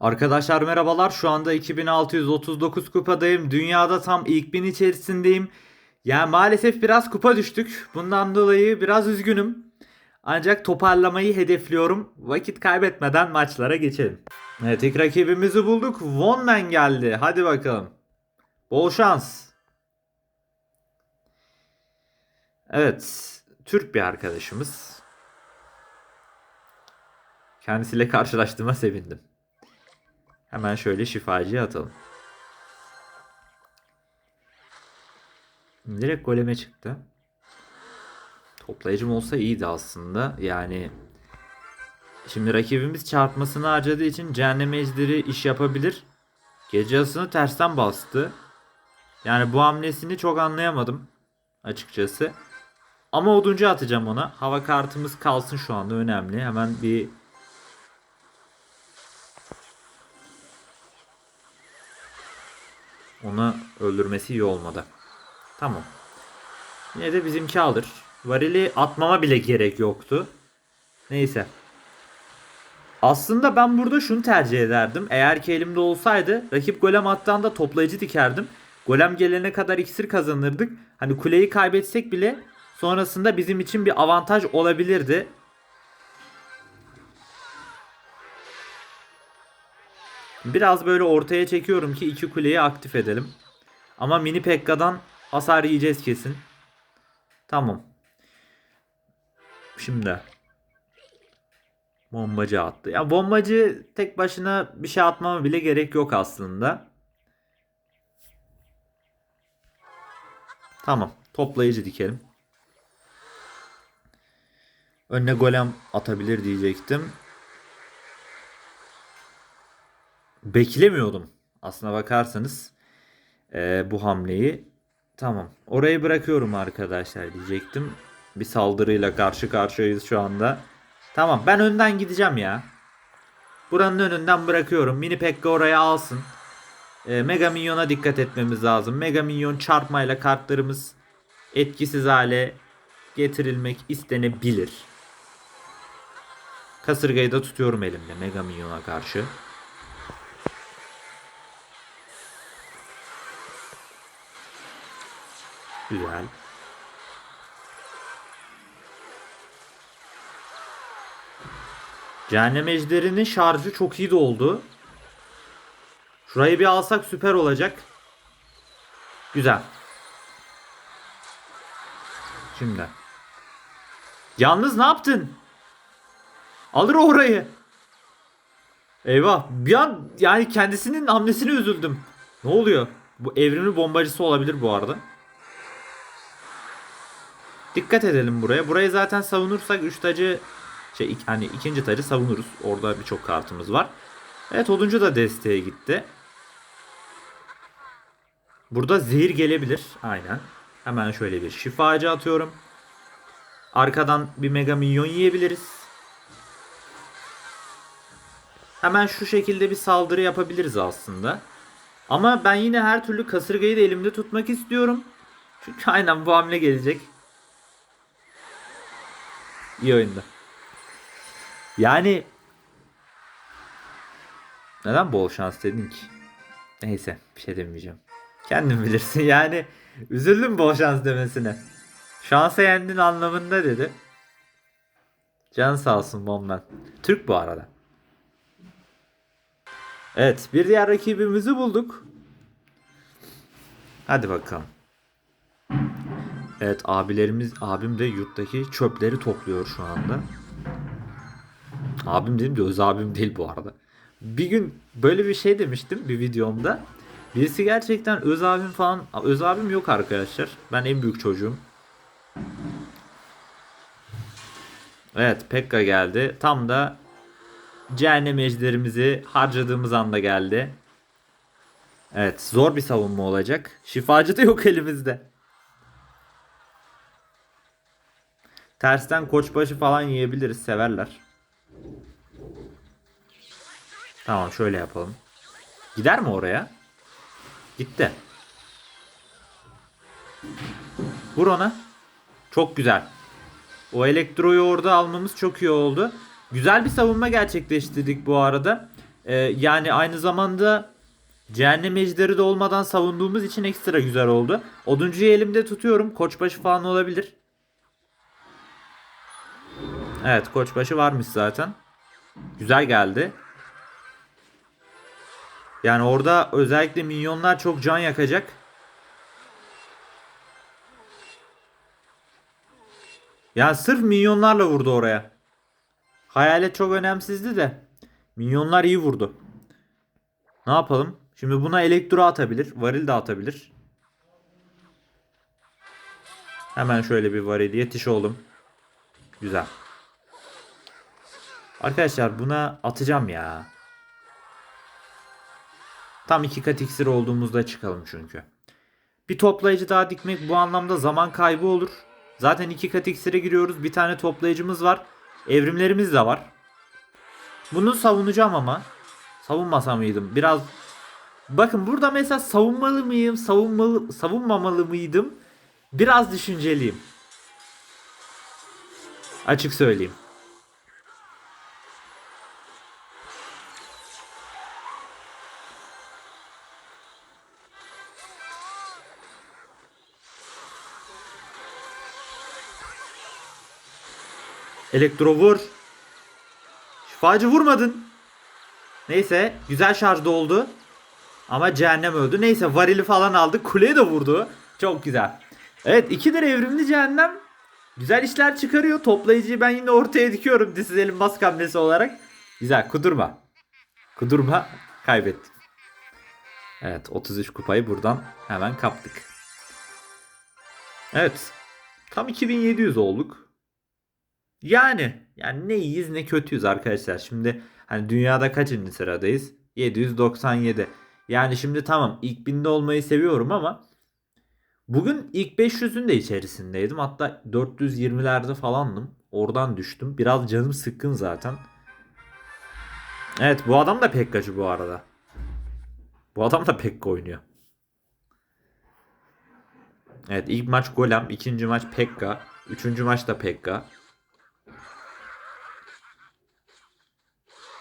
Arkadaşlar merhabalar. Şu anda 2639 kupadayım. Dünyada tam ilk bin içerisindeyim. Yani maalesef biraz kupa düştük. Bundan dolayı biraz üzgünüm. Ancak toparlamayı hedefliyorum. Vakit kaybetmeden maçlara geçelim. Evet ilk rakibimizi bulduk. Von Man geldi. Hadi bakalım. Bol şans. Evet. Türk bir arkadaşımız. Kendisiyle karşılaştığıma sevindim. Hemen şöyle şifacıya atalım. Direkt goleme çıktı. Toplayıcım olsa iyiydi aslında. Yani şimdi rakibimiz çarpmasını harcadığı için cehennem ejderi iş yapabilir. Gece yarısını tersten bastı. Yani bu hamlesini çok anlayamadım açıkçası. Ama oduncu atacağım ona. Hava kartımız kalsın şu anda önemli. Hemen bir Onu öldürmesi iyi olmadı. Tamam. Yine de bizimki alır. Varili atmama bile gerek yoktu. Neyse. Aslında ben burada şunu tercih ederdim. Eğer ki elimde olsaydı rakip golem attığında toplayıcı dikerdim. Golem gelene kadar iksir kazanırdık. Hani kuleyi kaybetsek bile sonrasında bizim için bir avantaj olabilirdi. Biraz böyle ortaya çekiyorum ki iki kuleyi aktif edelim. Ama mini Pekka'dan hasar yiyeceğiz kesin. Tamam. Şimdi. Bombacı attı. Ya bombacı tek başına bir şey atmama bile gerek yok aslında. Tamam. Toplayıcı dikelim. Önüne golem atabilir diyecektim. Beklemiyordum. Aslına bakarsanız e, bu hamleyi. Tamam. Orayı bırakıyorum arkadaşlar diyecektim. Bir saldırıyla karşı karşıyayız şu anda. Tamam ben önden gideceğim ya. Buranın önünden bırakıyorum. Mini Pekka oraya alsın. E, Mega Minyon'a dikkat etmemiz lazım. Mega Minyon çarpmayla kartlarımız etkisiz hale getirilmek istenebilir. Kasırgayı da tutuyorum elimde Mega Minyon'a karşı. Güzel. Cehennem ejderinin şarjı çok iyi doldu. Şurayı bir alsak süper olacak. Güzel. Şimdi. Yalnız ne yaptın? Alır o orayı. Eyvah. Bir an yani kendisinin hamlesine üzüldüm. Ne oluyor? Bu evrimli bombacısı olabilir bu arada. Dikkat edelim buraya. Burayı zaten savunursak 3 tacı şey hani ikinci tacı savunuruz. Orada birçok kartımız var. Evet oduncu da desteğe gitti. Burada zehir gelebilir. Aynen. Hemen şöyle bir şifacı atıyorum. Arkadan bir mega minyon yiyebiliriz. Hemen şu şekilde bir saldırı yapabiliriz aslında. Ama ben yine her türlü kasırgayı da elimde tutmak istiyorum. Çünkü aynen bu hamle gelecek. İyi oyunda. Yani neden bol şans dedin ki? Neyse bir şey demeyeceğim. Kendin bilirsin yani üzüldüm bol şans demesine. Şansa yendin anlamında dedi. Can sağ olsun Bomben. Türk bu arada. Evet bir diğer rakibimizi bulduk. Hadi bakalım. Evet abilerimiz abim de yurttaki çöpleri topluyor şu anda. Abim dedim de öz abim değil bu arada. Bir gün böyle bir şey demiştim bir videomda. Birisi gerçekten öz abim falan öz abim yok arkadaşlar. Ben en büyük çocuğum. Evet Pekka geldi. Tam da cehennem ejderimizi harcadığımız anda geldi. Evet zor bir savunma olacak. Şifacı da yok elimizde. Tersten koçbaşı falan yiyebiliriz. Severler. Tamam şöyle yapalım. Gider mi oraya? Gitti. Vur ona. Çok güzel. O elektroyu orada almamız çok iyi oldu. Güzel bir savunma gerçekleştirdik bu arada. Ee, yani aynı zamanda cehennem ejderi de olmadan savunduğumuz için ekstra güzel oldu. Oduncuyu elimde tutuyorum. Koçbaşı falan olabilir. Evet koçbaşı varmış zaten. Güzel geldi. Yani orada özellikle minyonlar çok can yakacak. Yani sırf minyonlarla vurdu oraya. Hayalet çok önemsizdi de. Minyonlar iyi vurdu. Ne yapalım? Şimdi buna elektro atabilir. Varil de atabilir. Hemen şöyle bir varil yetiş oğlum. Güzel. Arkadaşlar buna atacağım ya. Tam iki kat iksir olduğumuzda çıkalım çünkü. Bir toplayıcı daha dikmek bu anlamda zaman kaybı olur. Zaten iki kat iksire giriyoruz. Bir tane toplayıcımız var. Evrimlerimiz de var. Bunu savunacağım ama. Savunmasa mıydım? Biraz Bakın burada mesela savunmalı mıyım, savunmalı, savunmamalı mıydım? Biraz düşünceliyim. Açık söyleyeyim. Elektro vur. Şifacı vurmadın. Neyse güzel şarjda oldu. Ama cehennem öldü. Neyse varili falan aldı. Kuleye de vurdu. Çok güzel. Evet ikidir evrimli cehennem. Güzel işler çıkarıyor. Toplayıcıyı ben yine ortaya dikiyorum. Disizelin bas hamlesi olarak. Güzel kudurma. Kudurma. Kaybettim. Evet 33 kupayı buradan hemen kaptık. Evet. Tam 2700 olduk. Yani yani ne iyiyiz ne kötüyüz arkadaşlar. Şimdi hani dünyada kaçıncı sıradayız? 797. Yani şimdi tamam ilk binde olmayı seviyorum ama bugün ilk 500'ün de içerisindeydim. Hatta 420'lerde falandım. Oradan düştüm. Biraz canım sıkkın zaten. Evet bu adam da Pekkacı bu arada. Bu adam da Pekka oynuyor. Evet ilk maç Golem, ikinci maç Pekka, üçüncü maç da Pekka.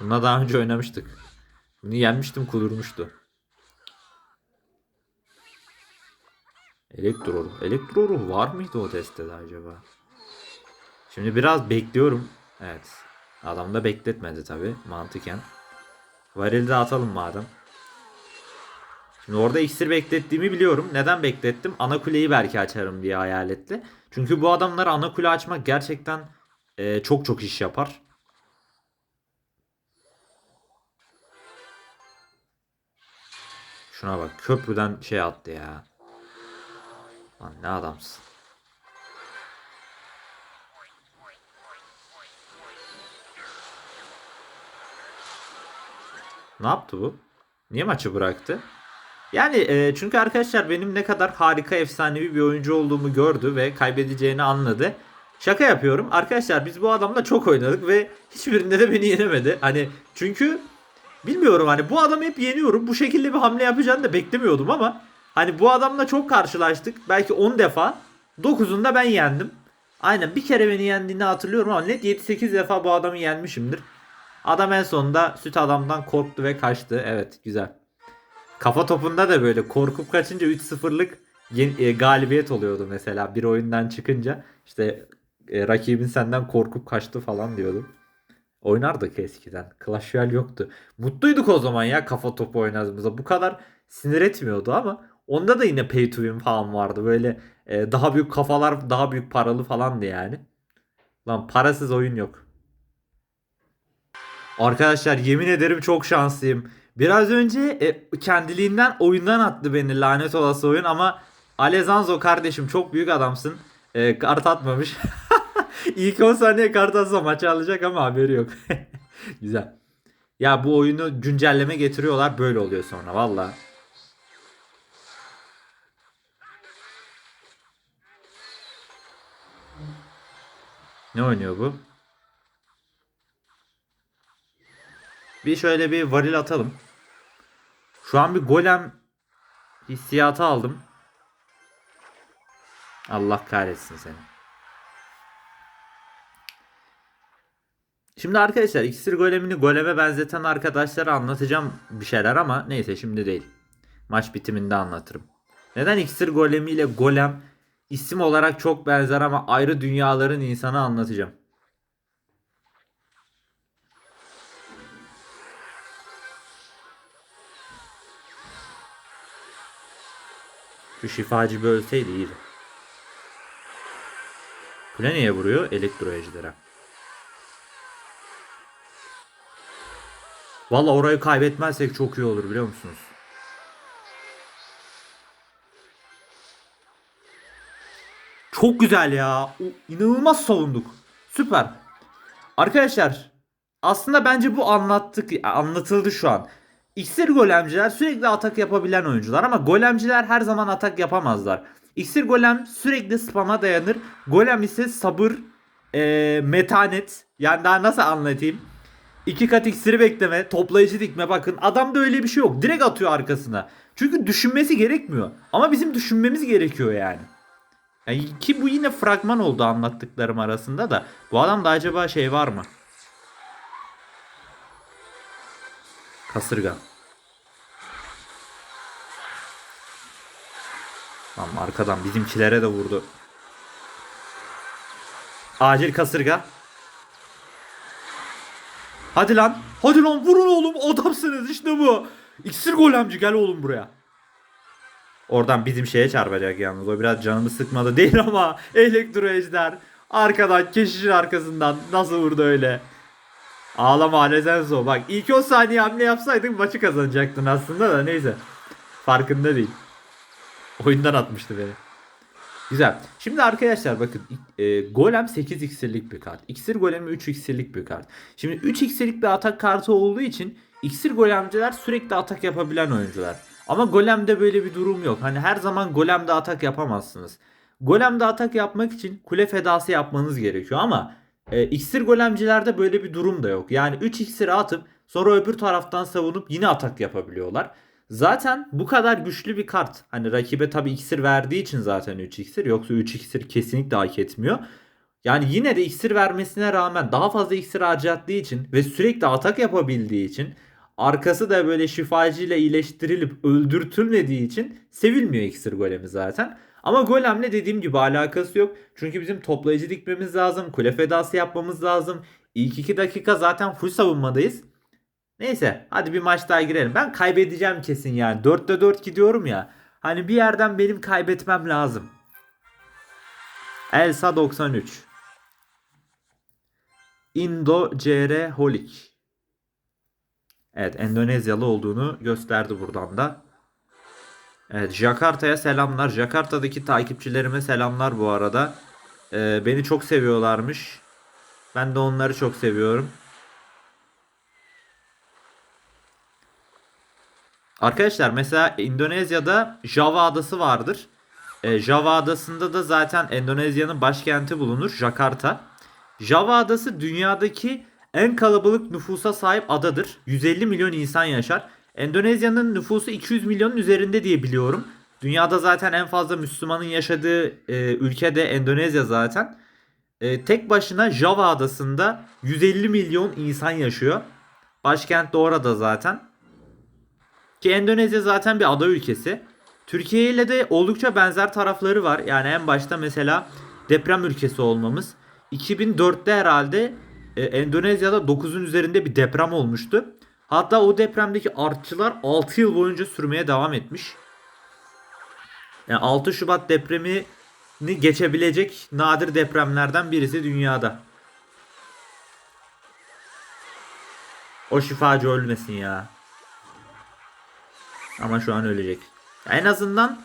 Bununla daha önce oynamıştık. Bunu yenmiştim kudurmuştu. Elektro ruh. Elektro ruh var mıydı o destede acaba? Şimdi biraz bekliyorum. Evet. Adam da bekletmedi tabi mantıken. Varili de atalım madem. Şimdi orada iksir beklettiğimi biliyorum. Neden beklettim? Ana kuleyi belki açarım diye hayaletle. Çünkü bu adamlar ana kule açmak gerçekten e, çok çok iş yapar. Şuna bak köprüden şey attı ya. Lan ne adamsın. Ne yaptı bu? Niye maçı bıraktı? Yani e, çünkü arkadaşlar benim ne kadar harika efsanevi bir oyuncu olduğumu gördü ve kaybedeceğini anladı. Şaka yapıyorum. Arkadaşlar biz bu adamla çok oynadık ve hiçbirinde de beni yenemedi. Hani çünkü bilmiyorum hani bu adamı hep yeniyorum. Bu şekilde bir hamle yapacağını da beklemiyordum ama hani bu adamla çok karşılaştık. Belki 10 defa. 9'unda ben yendim. Aynen bir kere beni yendiğini hatırlıyorum ama net 7-8 defa bu adamı yenmişimdir. Adam en sonunda süt adamdan korktu ve kaçtı. Evet güzel. Kafa topunda da böyle korkup kaçınca 3-0'lık e, galibiyet oluyordu mesela bir oyundan çıkınca. İşte e, rakibin senden korkup kaçtı falan diyordum. Oynardık eskiden. Clash Royale yoktu. Mutluyduk o zaman ya kafa topu oynadığımızda. Bu kadar sinir etmiyordu ama onda da yine pay to win falan vardı. Böyle e, daha büyük kafalar daha büyük paralı falandı yani. Lan parasız oyun yok. Arkadaşlar yemin ederim çok şanslıyım. Biraz önce e, kendiliğinden oyundan attı beni lanet olası oyun ama Alezanzo kardeşim çok büyük adamsın. E, kart atmamış. İlk 10 saniye kart atsa maçı alacak ama haberi yok. Güzel. Ya bu oyunu güncelleme getiriyorlar böyle oluyor sonra valla. Ne oynuyor bu? Bir şöyle bir varil atalım. Şu an bir golem hissiyatı aldım. Allah kahretsin seni. Şimdi arkadaşlar iksir golemini goleme benzeten arkadaşlara anlatacağım bir şeyler ama neyse şimdi değil. Maç bitiminde anlatırım. Neden iksir golemi ile golem isim olarak çok benzer ama ayrı dünyaların insanı anlatacağım. Şu şifacı bir ölseydi iyiydi. Kule niye vuruyor? Elektro ejderi. Valla orayı kaybetmezsek çok iyi olur biliyor musunuz? Çok güzel ya. İnanılmaz savunduk. Süper. Arkadaşlar aslında bence bu anlattık anlatıldı şu an. İksir golemciler sürekli atak yapabilen oyuncular ama golemciler her zaman atak yapamazlar. İksir golem sürekli spama dayanır. Golem ise sabır, e, metanet. Yani daha nasıl anlatayım? İki kat iksiri bekleme, toplayıcı dikme bakın. Adamda öyle bir şey yok. Direkt atıyor arkasına. Çünkü düşünmesi gerekmiyor. Ama bizim düşünmemiz gerekiyor yani. yani. Ki bu yine fragman oldu anlattıklarım arasında da. Bu adamda acaba şey var mı? Kasırga. Tamam arkadan bizimkilere de vurdu. Acil kasırga. Hadi lan. Hadi lan vurun oğlum. Adamsınız işte bu. İksir golemci gel oğlum buraya. Oradan bizim şeye çarpacak yalnız. O biraz canımı sıkmadı değil ama elektro ejder. Arkadan keşişin arkasından nasıl vurdu öyle. Ağlama Alezenzo. Bak ilk 10 saniye hamle yapsaydın maçı kazanacaktın aslında da neyse. Farkında değil. Oyundan atmıştı beni. Güzel. Şimdi arkadaşlar bakın e, Golem 8 iksirlik bir kart. İksir Golemi 3 iksirlik bir kart. Şimdi 3 iksirlik bir atak kartı olduğu için iksir golemciler sürekli atak yapabilen oyuncular. Ama Golem'de böyle bir durum yok. Hani her zaman Golem'de atak yapamazsınız. Golem'de atak yapmak için kule fedası yapmanız gerekiyor ama e, iksir golemcilerde böyle bir durum da yok. Yani 3 iksiri atıp sonra öbür taraftan savunup yine atak yapabiliyorlar. Zaten bu kadar güçlü bir kart. Hani rakibe tabi iksir verdiği için zaten 3 iksir. Yoksa 3 iksir kesinlikle hak etmiyor. Yani yine de iksir vermesine rağmen daha fazla iksir harcattığı için ve sürekli atak yapabildiği için arkası da böyle şifacı ile iyileştirilip öldürtülmediği için sevilmiyor iksir golemi zaten. Ama golemle dediğim gibi alakası yok. Çünkü bizim toplayıcı dikmemiz lazım. Kule fedası yapmamız lazım. İlk 2 dakika zaten full savunmadayız. Neyse hadi bir maç daha girelim. Ben kaybedeceğim kesin yani. 4'te 4 gidiyorum ya. Hani bir yerden benim kaybetmem lazım. Elsa 93. Indo CR Holik. Evet Endonezyalı olduğunu gösterdi buradan da. Evet Jakarta'ya selamlar. Jakarta'daki takipçilerime selamlar bu arada. Ee, beni çok seviyorlarmış. Ben de onları çok seviyorum. Arkadaşlar mesela Endonezya'da Java adası vardır. E, Java adasında da zaten Endonezya'nın başkenti bulunur Jakarta. Java adası dünyadaki en kalabalık nüfusa sahip adadır. 150 milyon insan yaşar. Endonezya'nın nüfusu 200 milyonun üzerinde diye biliyorum. Dünyada zaten en fazla Müslümanın yaşadığı e, ülke de Endonezya zaten. E, tek başına Java adasında 150 milyon insan yaşıyor. Başkent de orada zaten. Ki Endonezya zaten bir ada ülkesi. Türkiye ile de oldukça benzer tarafları var. Yani en başta mesela deprem ülkesi olmamız. 2004'te herhalde e, Endonezya'da 9'un üzerinde bir deprem olmuştu. Hatta o depremdeki artçılar 6 yıl boyunca sürmeye devam etmiş. Yani 6 Şubat depremini geçebilecek nadir depremlerden birisi dünyada. O şifacı ölmesin ya. Ama şu an ölecek. En azından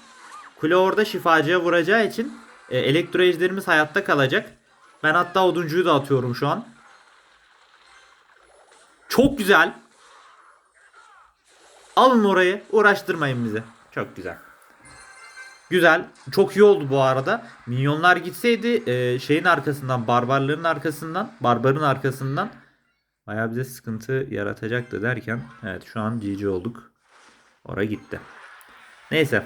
kule orada şifacıya vuracağı için e, elektro ejderimiz hayatta kalacak. Ben hatta oduncuyu da atıyorum şu an. Çok güzel. Alın orayı. Uğraştırmayın bizi. Çok güzel. Güzel. Çok iyi oldu bu arada. Minyonlar gitseydi e, şeyin arkasından, barbarların arkasından, barbarın arkasından bayağı bize sıkıntı yaratacaktı derken evet şu an GG olduk. Oraya gitti. Neyse.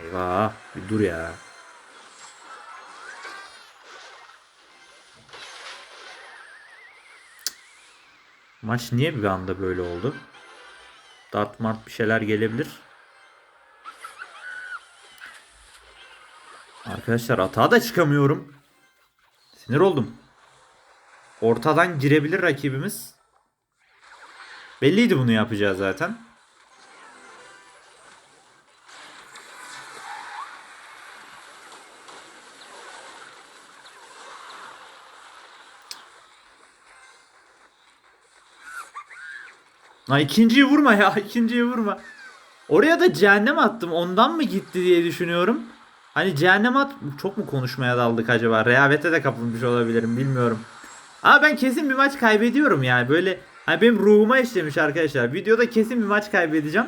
Eyvah. Bir dur ya. Maç niye bir anda böyle oldu? Dart bir şeyler gelebilir. Arkadaşlar atağa da çıkamıyorum. Sinir oldum. Ortadan girebilir rakibimiz. Belliydi bunu yapacağı zaten. Ha ikinciyi vurma ya ikinciyi vurma. Oraya da cehennem attım ondan mı gitti diye düşünüyorum. Hani cehennem at çok mu konuşmaya daldık acaba? Rehavete de kapılmış olabilirim bilmiyorum. Ama ben kesin bir maç kaybediyorum yani böyle hani benim ruhuma işlemiş arkadaşlar. Videoda kesin bir maç kaybedeceğim.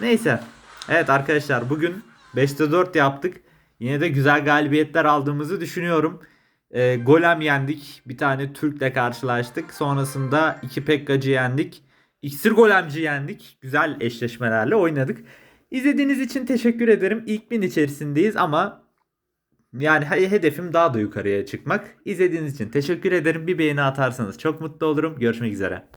Neyse. Evet arkadaşlar bugün 5'te 4 yaptık. Yine de güzel galibiyetler aldığımızı düşünüyorum. Ee, Golem yendik. Bir tane Türk'le karşılaştık. Sonrasında iki Pekkacı yendik. İksir Golemci yendik. Güzel eşleşmelerle oynadık. İzlediğiniz için teşekkür ederim. İlk bin içerisindeyiz ama yani he- hedefim daha da yukarıya çıkmak. İzlediğiniz için teşekkür ederim. Bir beğeni atarsanız çok mutlu olurum. Görüşmek üzere.